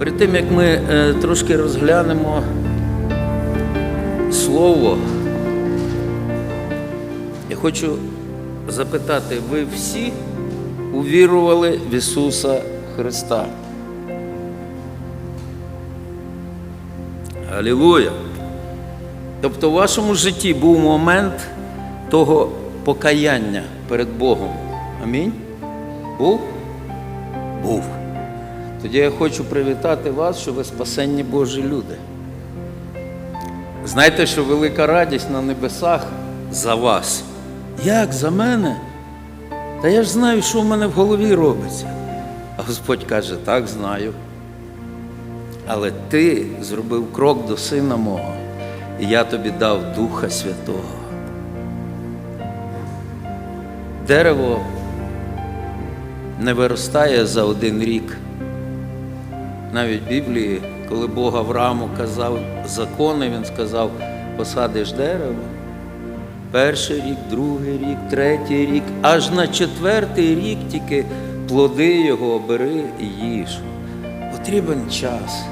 Перед тим як ми е, трошки розглянемо слово, я хочу запитати, ви всі увірували в Ісуса Христа? Алілуя! Тобто в вашому житті був момент того покаяння перед Богом. Амінь? Був? Був. Тоді я хочу привітати вас, що ви спасенні Божі люди. Знаєте, що велика радість на небесах за вас. Як за мене? Та я ж знаю, що в мене в голові робиться. А Господь каже, так знаю. Але ти зробив крок до сина мого, і я тобі дав Духа Святого. Дерево не виростає за один рік. Навіть в Біблії, коли Бог Аврааму казав закони, він сказав, посадиш дерево. Перший рік, другий рік, третій рік, аж на четвертий рік тільки плоди його бери і їж. Потрібен час.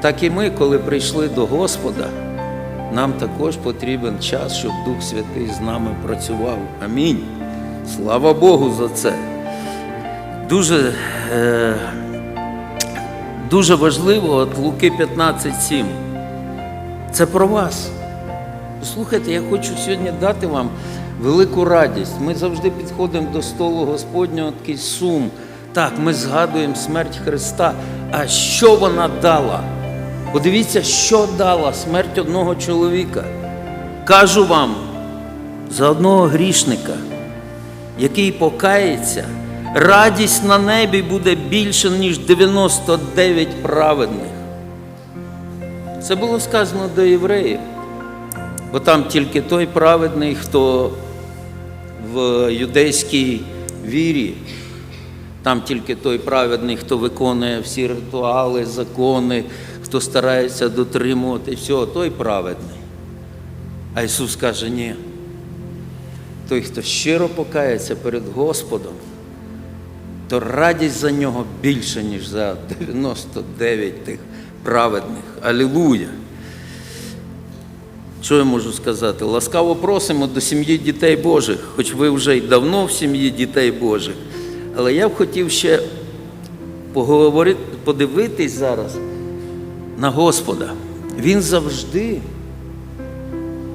Так і ми, коли прийшли до Господа, нам також потрібен час, щоб Дух Святий з нами працював. Амінь. Слава Богу за це. Дуже, е, дуже важливо, от Луки 15.7. Це про вас. Слухайте, я хочу сьогодні дати вам велику радість. Ми завжди підходимо до столу Господнього такий сум. Так, ми згадуємо смерть Христа. А що вона дала? Подивіться, що дала смерть одного чоловіка. Кажу вам, за одного грішника, який покається, радість на небі буде більше, ніж 99 праведних. Це було сказано до євреїв. Бо там тільки той праведний, хто в юдейській вірі, там тільки той праведний, хто виконує всі ритуали, закони, хто старається дотримувати всього, той праведний. А Ісус каже, ні. Той, хто щиро покається перед Господом, то радість за нього більше, ніж за 99 тих праведних. Алілуя! Що я можу сказати? Ласкаво просимо до сім'ї дітей Божих, хоч ви вже й давно в сім'ї дітей Божих. Але я б хотів ще поговорити, подивитись зараз на Господа. Він завжди,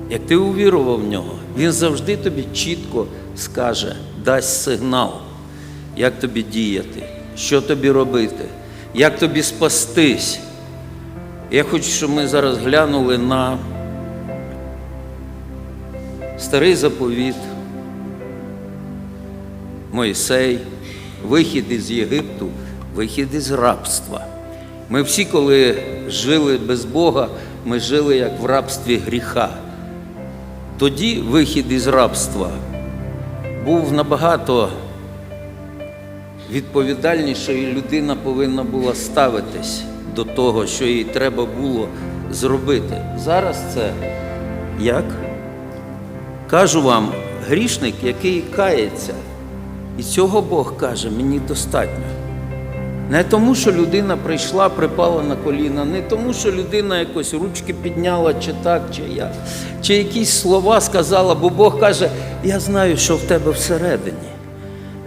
як ти увірував в нього, він завжди тобі чітко скаже, дасть сигнал, як тобі діяти, що тобі робити, як тобі спастись. Я хочу, щоб ми зараз глянули на старий заповіт, Мойсей, вихід із Єгипту, вихід із рабства. Ми всі, коли жили без Бога, ми жили як в рабстві гріха. Тоді вихід із рабства був набагато відповідальніше, і людина повинна була ставитись до того, що їй треба було зробити. Зараз це як? Кажу вам, грішник, який кається, і цього Бог каже, мені достатньо. Не тому, що людина прийшла, припала на коліна, не тому, що людина якось ручки підняла, чи так, чи як, чи якісь слова сказала, бо Бог каже, я знаю, що в тебе всередині.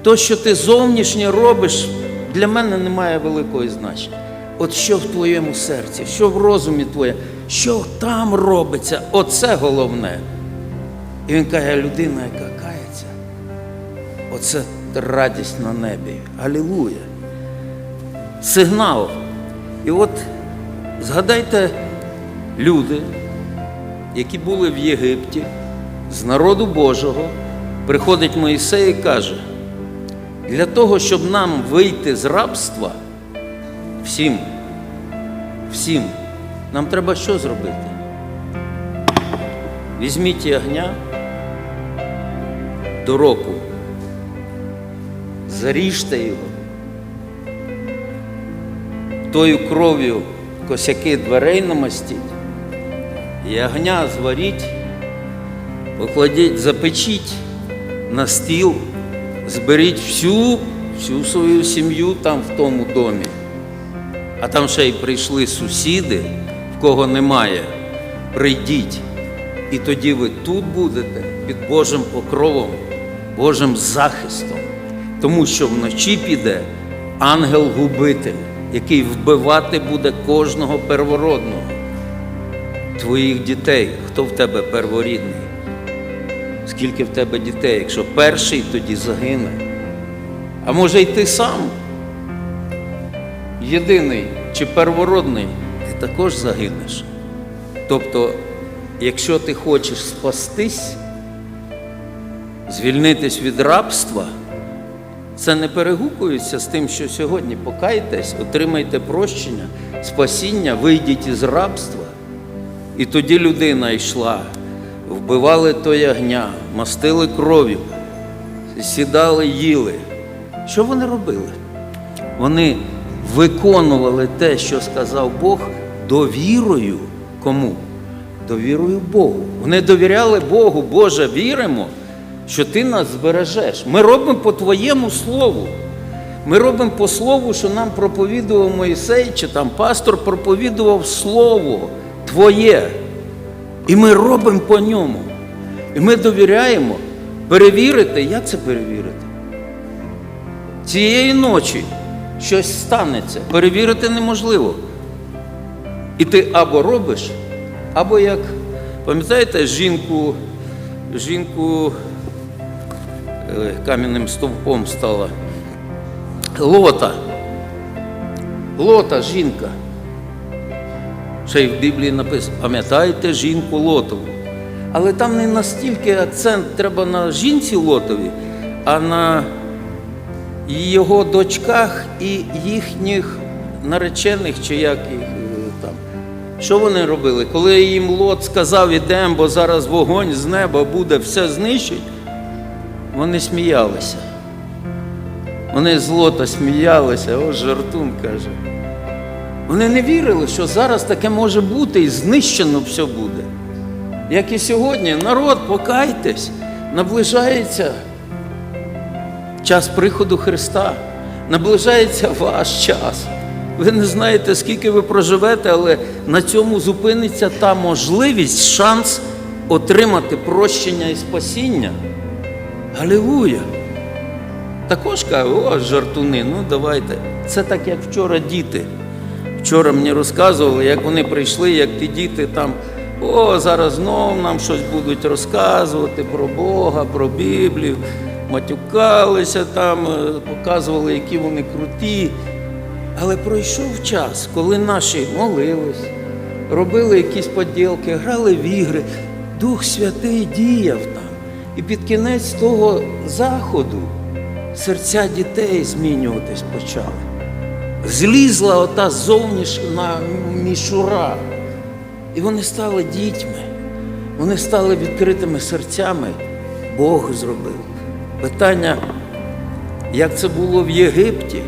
То, що ти зовнішнє робиш, для мене не має великого значення. От що в твоєму серці, що в розумі твоєму, що там робиться, оце головне. І він каже, людина, яка кається, оце радість на небі. Алілуя. Сигнал. І от згадайте люди, які були в Єгипті, з народу Божого, приходить Моїсей і каже, для того, щоб нам вийти з рабства, всім, всім, нам треба що зробити? Візьміть ягня до року, заріжте його, тою кров'ю косяки дверей намастіть, ягня зваріть, покладіть, запечіть на стіл, зберіть всю, всю свою сім'ю там в тому домі. а там ще й прийшли сусіди, в кого немає, прийдіть. І тоді ви тут будете під Божим покровом, Божим захистом. Тому що вночі піде ангел-губитель, який вбивати буде кожного первородного, твоїх дітей, хто в тебе перворідний, скільки в тебе дітей, якщо перший, тоді загине. А може й ти сам, єдиний чи первородний, ти також загинеш. Тобто, якщо ти хочеш спастись, звільнитись від рабства, це не перегукується з тим, що сьогодні покайтесь, отримайте прощення, спасіння, вийдіть із рабства. І тоді людина йшла, вбивали то ягня, мастили кров'ю, сідали, їли. Що вони робили? Вони виконували те, що сказав Бог, довірою кому? Довірою Богу. Вони довіряли Богу, Боже, віримо, що Ти нас збережеш. Ми робимо по Твоєму слову. Ми робимо по слову, що нам проповідував Моїсей, чи там пастор проповідував Слово Твоє. І ми робимо по ньому. І ми довіряємо. Перевірити, як це перевірити? Цієї ночі щось станеться. Перевірити неможливо. І ти або робиш, або як, пам'ятаєте, жінку, жінку е, кам'яним стовпом стала. Лота. Лота жінка. Ще й в Біблії написано, пам'ятаєте жінку Лотову. Але там не настільки акцент треба на жінці Лотові, а на його дочках і їхніх наречених, чи як їх е, там. Що вони робили? Коли їм Лот сказав, ідемо, бо зараз вогонь з неба буде, все знищить, вони сміялися. Вони з Лота сміялися, о, жартун каже. Вони не вірили, що зараз таке може бути і знищено все буде. Як і сьогодні, народ, покайтесь, наближається час приходу Христа, наближається ваш час. Ви не знаєте, скільки ви проживете, але на цьому зупиниться та можливість, шанс отримати прощення і спасіння. Галілуя! Також кажу, о, жартуни, ну давайте. Це так, як вчора діти. Вчора мені розказували, як вони прийшли, як ті діти там, о, зараз знов нам щось будуть розказувати про Бога, про Біблію, матюкалися там, е, показували, які вони круті. Але пройшов час, коли наші молились, робили якісь поділки, грали в ігри, Дух Святий діяв там. І під кінець того заходу серця дітей змінюватись почали. Злізла ота зовнішня мішура. І вони стали дітьми, вони стали відкритими серцями. Бог зробив. Питання, як це було в Єгипті,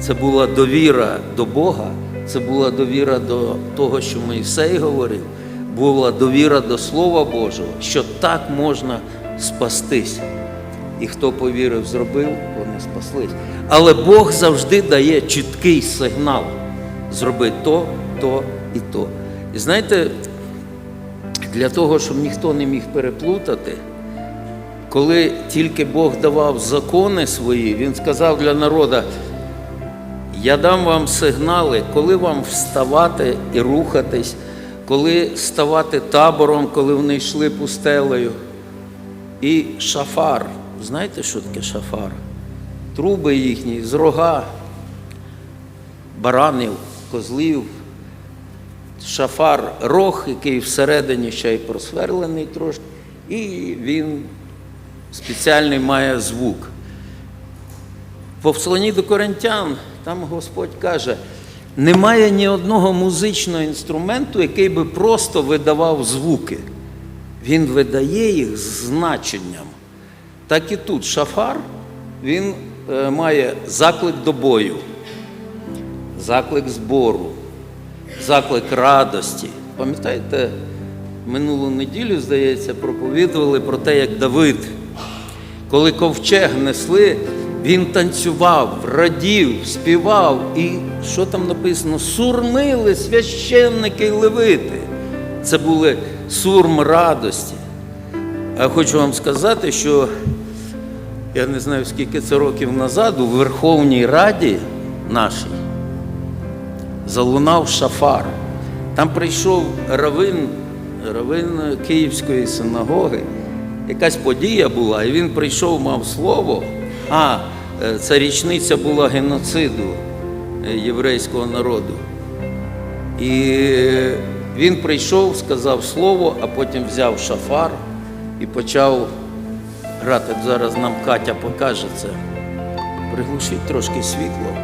це була довіра до Бога, це була довіра до того, що Моїсей говорив, була довіра до Слова Божого, що так можна спастись. І хто повірив, зробив, вони спаслись. Але Бог завжди дає чіткий сигнал. Зроби то, то і то. І знаєте, для того, щоб ніхто не міг переплутати, коли тільки Бог давав закони свої, Він сказав для народу, я дам вам сигнали, коли вам вставати і рухатись, коли ставати табором, коли вони йшли пустелею. І шафар. Знаєте, що таке шафар? Труби їхні з рога, баранів, козлів, шафар, рог, який всередині ще й просверлений трошки, і він спеціальний має звук. В посланні до коринтян там Господь каже, немає ні одного музичного інструменту, який би просто видавав звуки. Він видає їх з значенням. Так і тут шафар, він має заклик до бою, заклик збору, заклик радості. Пам'ятаєте, минулу неділю, здається, проповідували про те, як Давид, коли ковчег несли, він Він танцював, радів, співав. І що там написано? Сурмили священники і левити. Це були сурм радості. А хочу вам сказати, що я не знаю, скільки це років назад у Верховній Раді нашій залунав шафар. Там прийшов равин, равин Київської синагоги. Якась подія була, і він прийшов, мав слово. А, е, це річниця була геноциду е, єврейського народу. І він прийшов, сказав слово, а потім взяв шафар і почав грати. Зараз нам Катя покаже це. Приглушіть трошки світло.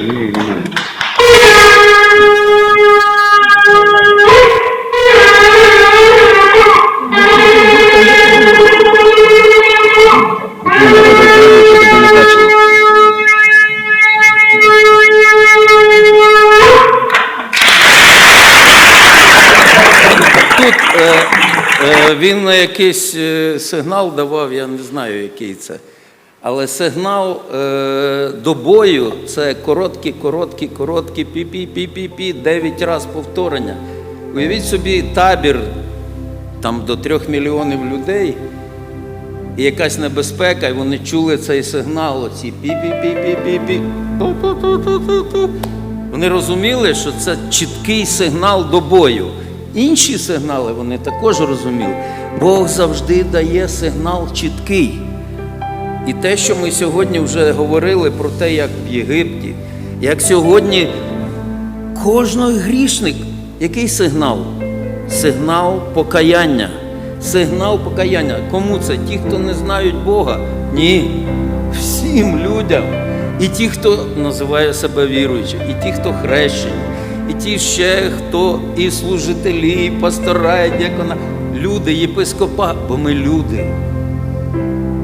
люди він на якийсь е, сигнал давав, я не знаю, який це. Але сигнал е, до бою це короткі, короткі, короткі, пі-пі, пі-пі-пі, дев'ять разів повторення. Уявіть собі табір там до трьох мільйонів людей, і якась небезпека, і вони чули цей сигнал, оці пі-пі-пі-пі-пі-пі. Вони розуміли, що це чіткий сигнал до бою. Інші сигнали вони також розуміли. Бог завжди дає сигнал чіткий. І те, що ми сьогодні вже говорили про те, як в Єгипті, як сьогодні кожний грішник, який сигнал? Сигнал покаяння. Сигнал покаяння. Кому це? Ті, хто не знають Бога? Ні. Всім людям. І ті, хто називає себе віруючим, і ті, хто хрещені, і ті ще, хто і служителі, і пастора, і дякона. Люди, єпископа, бо ми люди.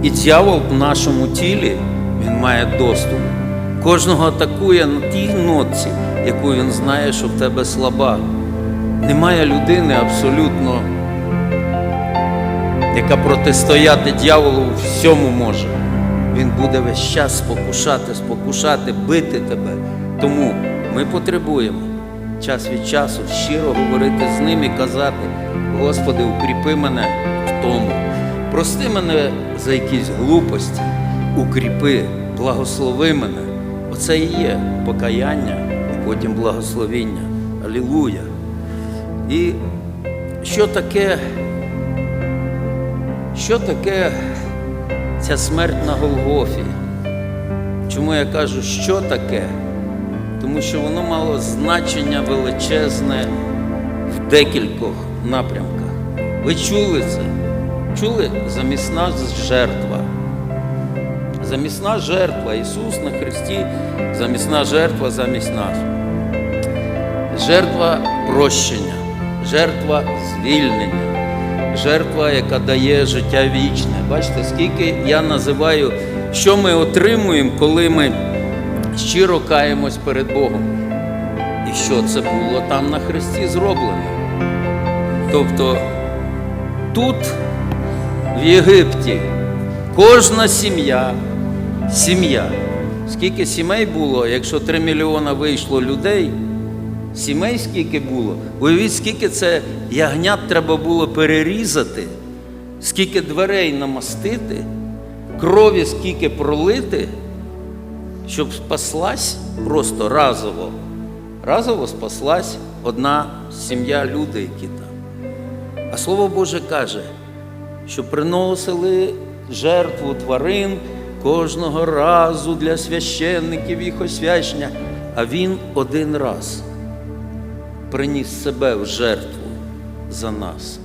І дьявол в нашому тілі він має доступ. Кожного атакує на тій нотці, яку він знає, що в тебе слаба. Немає людини абсолютно, яка протистояти дьяволу всьому може. Він буде весь час спокушати, спокушати, бити тебе. Тому ми потребуємо час від часу щиро говорити з ним і казати: Господи, укріпи мене в тому. Прости мене за якісь глупості, укріпи, благослови мене. Оце і є покаяння, потім благословіння. Алілуя. І що таке, що таке ця смерть на Голгофі? Чому я кажу, що таке? Тому що воно мало значення величезне в декількох напрямках. Ви чули це? Чули? Замісна жертва. Замісна жертва. Ісус на Христі, замісна жертва замість нас. Жертва прощення, жертва звільнення, жертва, яка дає життя вічне. Бачите, скільки я називаю, що ми отримуємо, коли ми щиро каємось перед Богом. І що це було там на Христі зроблено. Тобто тут, в Єгипті, кожна сім'я, сім'я. Скільки сімей було, якщо 3 мільйона вийшло людей, сімей скільки було? Уявіть, скільки це ягнят треба було перерізати, скільки дверей намастити, крові скільки пролити, щоб спаслась просто разово. Разово спаслась одна сім'я людей, які там. А Слово Боже каже, що приносили жертву тварин кожного разу для священників їх освячення, а він один раз приніс себе в жертву за нас.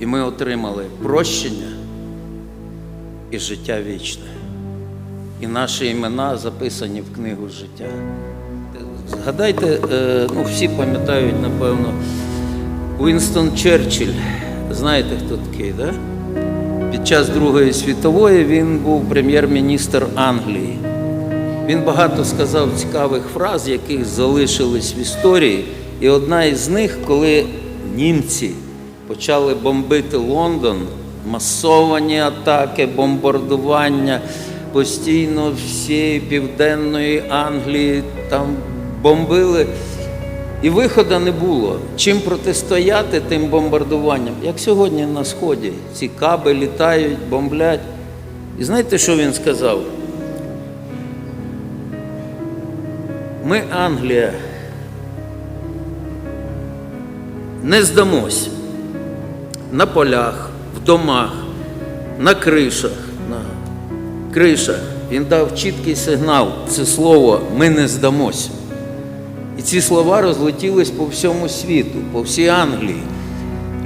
І ми отримали прощення і життя вічне. І наші імена записані в книгу життя. Згадайте, е, ну всі пам'ятають, напевно, Уінстон Черчилль. Знаєте, хто такий, да? Під час Другої світової він був прем'єр-міністр Англії. Він багато сказав цікавих фраз, яких залишились в історії. І одна із них, коли німці почали бомбити Лондон, масовані атаки, бомбардування постійно всієї південної Англії там бомбили. І виходу не було. Чим протистояти тим бомбардуванням? Як сьогодні на Сході. Ці каби літають, бомблять. І знаєте, що він сказав? Ми, Англія, не здамось на полях, в домах, на кришах, на кришах. Він дав чіткий сигнал. Це слово ми не здамось. І ці слова розлетілись по всьому світу, по всій Англії.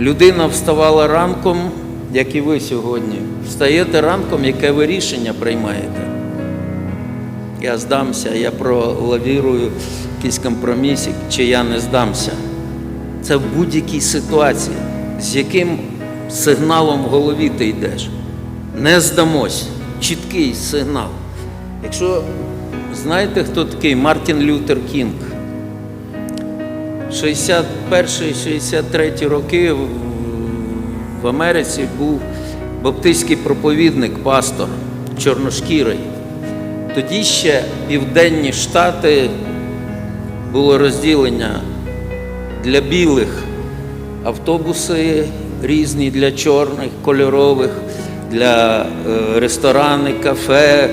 Людина вставала ранком, як і ви сьогодні. Встаєте ранком, яке ви рішення приймаєте. Я здамся, я пролавірую якийсь компромісик, чи я не здамся. Це в будь-якій ситуації, з яким сигналом в голові ти йдеш. Не здамось. Чіткий сигнал. Якщо знаєте, хто такий Мартін Лютер Кінг, 61-63 роки в- Америці був баптистський проповідник, пастор, чорношкірий. Тоді ще південні штати було розділення для білих автобуси різні для чорних, кольорових, для е, ресторани, кафе, е,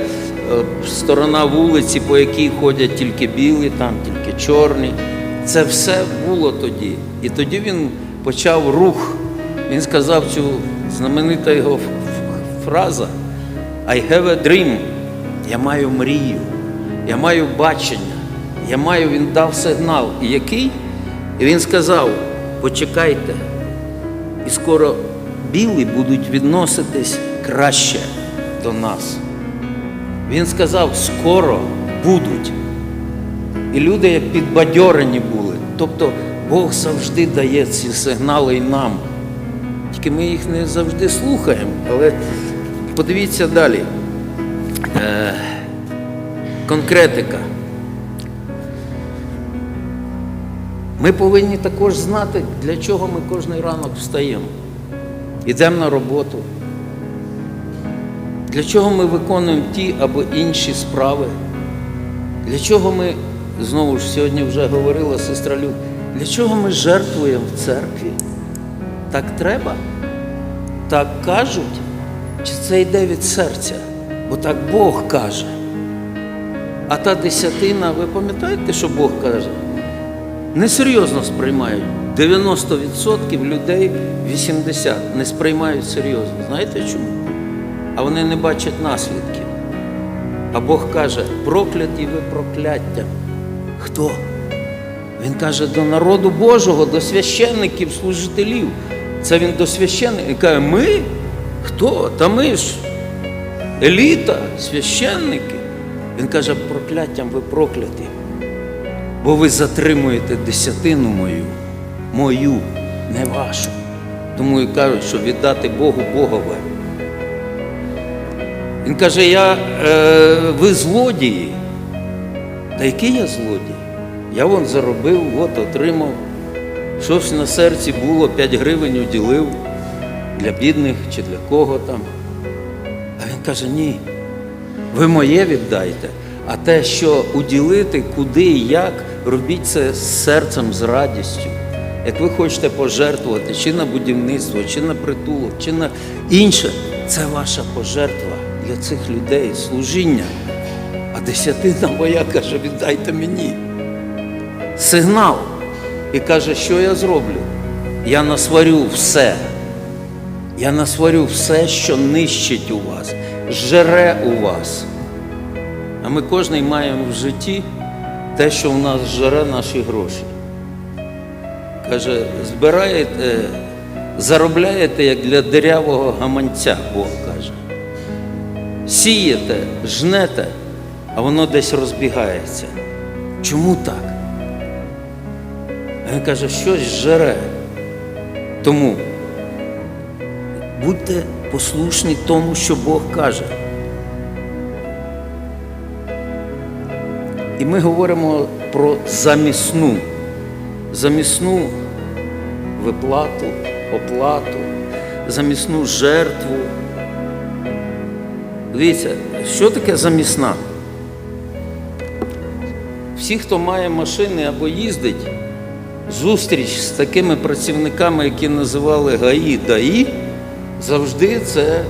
сторона вулиці, по якій ходять тільки білі, там тільки чорні. Це все було тоді. І тоді він почав рух. Він сказав цю знаменита його фраза I have a dream. Я маю мрію, я маю бачення, я маю, він дав сигнал. І який? І він сказав: почекайте, і скоро білі будуть відноситись краще до нас. Він сказав, скоро будуть. І люди як підбадьорені були. Тобто Бог завжди дає ці сигнали і нам. Тільки ми їх не завжди слухаємо. Але подивіться далі. Е, конкретика. Ми повинні також знати, для чого ми кожен ранок встаємо. Йдемо на роботу. Для чого ми виконуємо ті або інші справи? Для чого ми, знову ж сьогодні вже говорила сестра Люд, для чого ми жертвуємо в церкві? Так треба? Так кажуть? Чи це йде від серця? Бо так Бог каже. А та десятина, ви пам'ятаєте, що Бог каже? Несерйозно сприймають. 90% людей 80 не сприймають серйозно. Знаєте чому? А вони не бачать наслідків. А Бог каже, прокляті ви прокляттям. Хто? Він каже до народу Божого, до священників, служителів. Це він до священників. Каже, ми? Хто? Та ми ж еліта, священники. Він каже, прокляттям ви прокляті. Бо ви затримуєте десятину мою, мою, не вашу. Тому і кажуть, що віддати Богу Богове. Він каже, я, е, ви злодії. Та який я злодій? Я вон заробив, от отримав. Щось на серці було, 5 гривень уділив для бідних чи для кого там. А він каже, ні, ви моє віддайте, а те, що уділити, куди і як, робіть це з серцем, з радістю. Як ви хочете пожертвувати чи на будівництво, чи на притулок, чи на інше, це ваша пожертва для цих людей, служіння. А десятина моя каже, віддайте мені. Сигнал. І каже, що я зроблю? Я насварю все. Я насварю все, що нищить у вас, жере у вас. А ми кожен маємо в житті те, що в нас жере наші гроші. Каже, збираєте, заробляєте як для дирявого гаманця, Бог каже. Сієте, жнете, а воно десь розбігається. Чому так? Він каже, щось жере. Тому будьте послушні тому, що Бог каже. І ми говоримо про замісну, замісну виплату, оплату, замісну жертву. Дивіться, що таке замісна? Всі, хто має машини або їздить, зустріч з такими працівниками, які називали ГАІ ДАІ, завжди це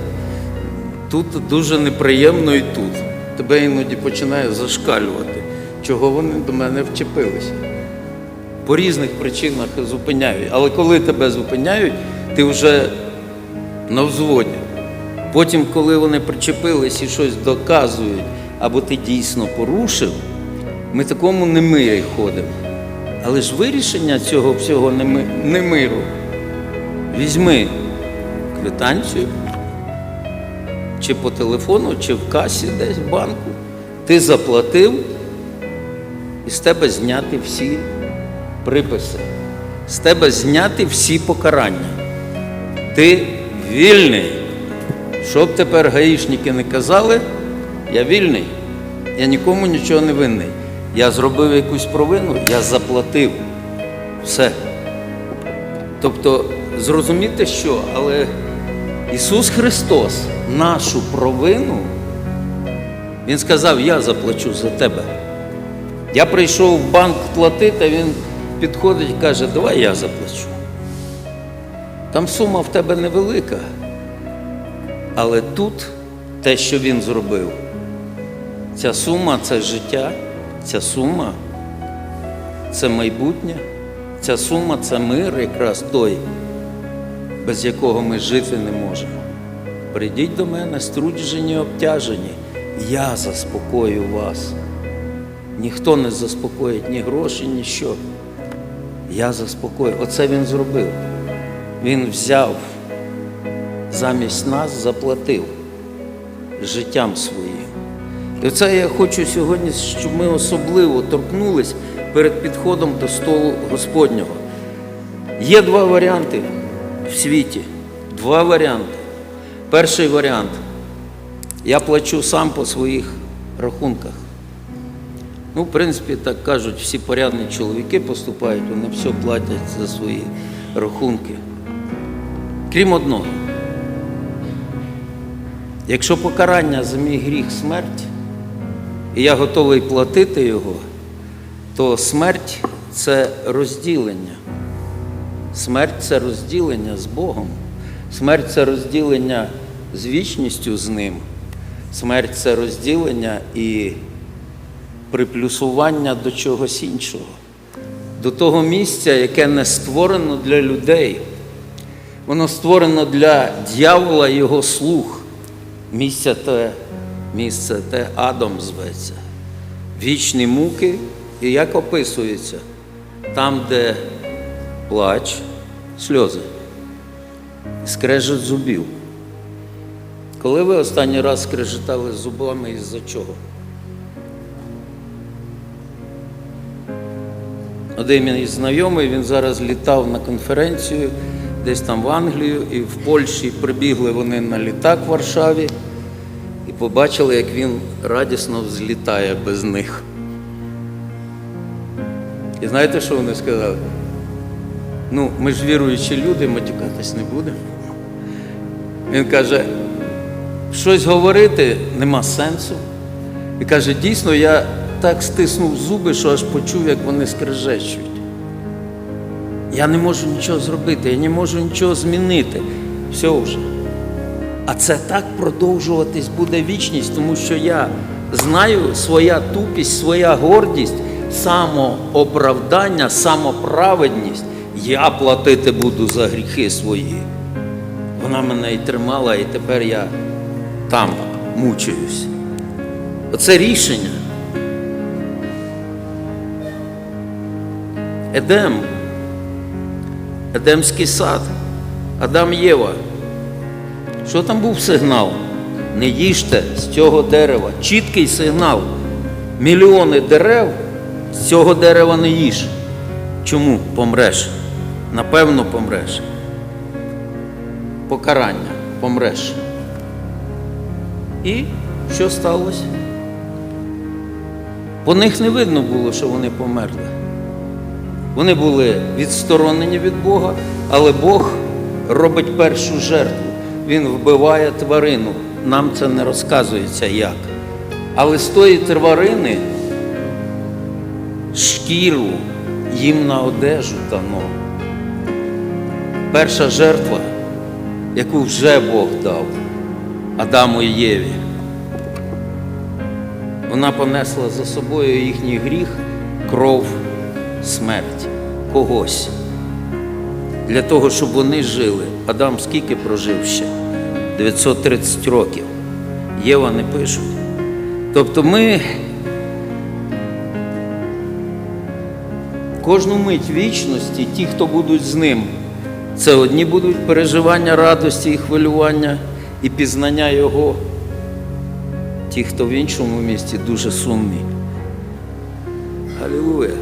тут дуже неприємно і тут. Тебе іноді починає зашкалювати, чого вони до мене вчепилися. По різних причинах зупиняють. Але коли тебе зупиняють, ти вже на взводі. Потім, коли вони причепились і щось доказують, або ти дійсно порушив, ми такому немирі ходимо. Але ж вирішення цього всього неми- немиру візьми квитанцію, чи по телефону, чи в касі десь в банку. Ти заплатив, і з тебе зняти всі приписи, з тебе зняти всі покарання. Ти вільний. Щоб тепер гаїшники не казали, я вільний, я нікому нічого не винний. Я зробив якусь провину, я заплатив. Все. Тобто, зрозуміти що, але Ісус Христос нашу провину, Він сказав, я заплачу за тебе. Я прийшов в банк платити, він підходить і каже, давай я заплачу. Там сума в тебе невелика. Але тут те, що він зробив, ця сума це життя, ця сума це майбутнє, ця сума це мир, якраз той, без якого ми жити не можемо. Прийдіть до мене, струджені, обтяжені, я заспокою вас. Ніхто не заспокоїть ні гроші, ні що. Я заспокою. Оце він зробив. Він взяв замість нас заплатив життям своїм. І це я хочу сьогодні, щоб ми особливо торкнулись перед підходом до столу Господнього. Є два варіанти в світі. Два варіанти. Перший варіант. Я плачу сам по своїх рахунках. Ну, в принципі, так кажуть, всі порядні чоловіки поступають, вони все платять за свої рахунки. Крім одного. Якщо покарання за мій гріх смерть, і я готовий платити його, то смерть це розділення. Смерть це розділення з Богом. Смерть це розділення з вічністю з ним. Смерть це розділення і приплюсування до чогось іншого, до того місця, яке не створено для людей. Воно створено для дьявола його слуг. Місце те, місце те Адом зветься. Вічні муки, і як описується, там, де плач, сльози, скрежет зубів. Коли ви останній раз скрежетали зубами із-за чого? Один мій знайомий, він зараз літав на конференцію десь там в Англію, і в Польщі прибігли вони на літак в Варшаві і побачили, як він радісно взлітає без них. І знаєте, що вони сказали? Ну, ми ж віруючі люди, матюкатись не будемо. Він каже, щось говорити нема сенсу. І каже, дійсно, я так стиснув зуби, що аж почув, як вони скрежещуть. Я не можу нічого зробити, я не можу нічого змінити. Все вже. А це так продовжуватись буде вічність, тому що я знаю своя тупість, своя гордість, самооправдання, самоправедність. Я платити буду за гріхи свої. Вона мене і тримала, і тепер я там мучаюсь. Оце рішення. Едем, Едемський сад, Адам Єва. Що там був сигнал? Не їжте з цього дерева. Чіткий сигнал. Мільйони дерев з цього дерева не їж. Чому помреш? Напевно, помреш. Покарання помреш. І що сталося? По них не видно було, що вони померли. Вони були відсторонені від Бога, але Бог робить першу жертву. Він вбиває тварину. Нам це не розказується як. Але з тої тварини шкіру їм на одежу дано. Перша жертва, яку вже Бог дав Адаму і Єві. Вона понесла за собою їхній гріх, кров, смерть когось. Для того, щоб вони жили. Адам скільки прожив ще? 930 років. Єва не пишуть. Тобто ми кожну мить вічності, ті, хто будуть з ним, це одні будуть переживання радості і хвилювання і пізнання Його. Ті, хто в іншому місті дуже сумні. Алілуя.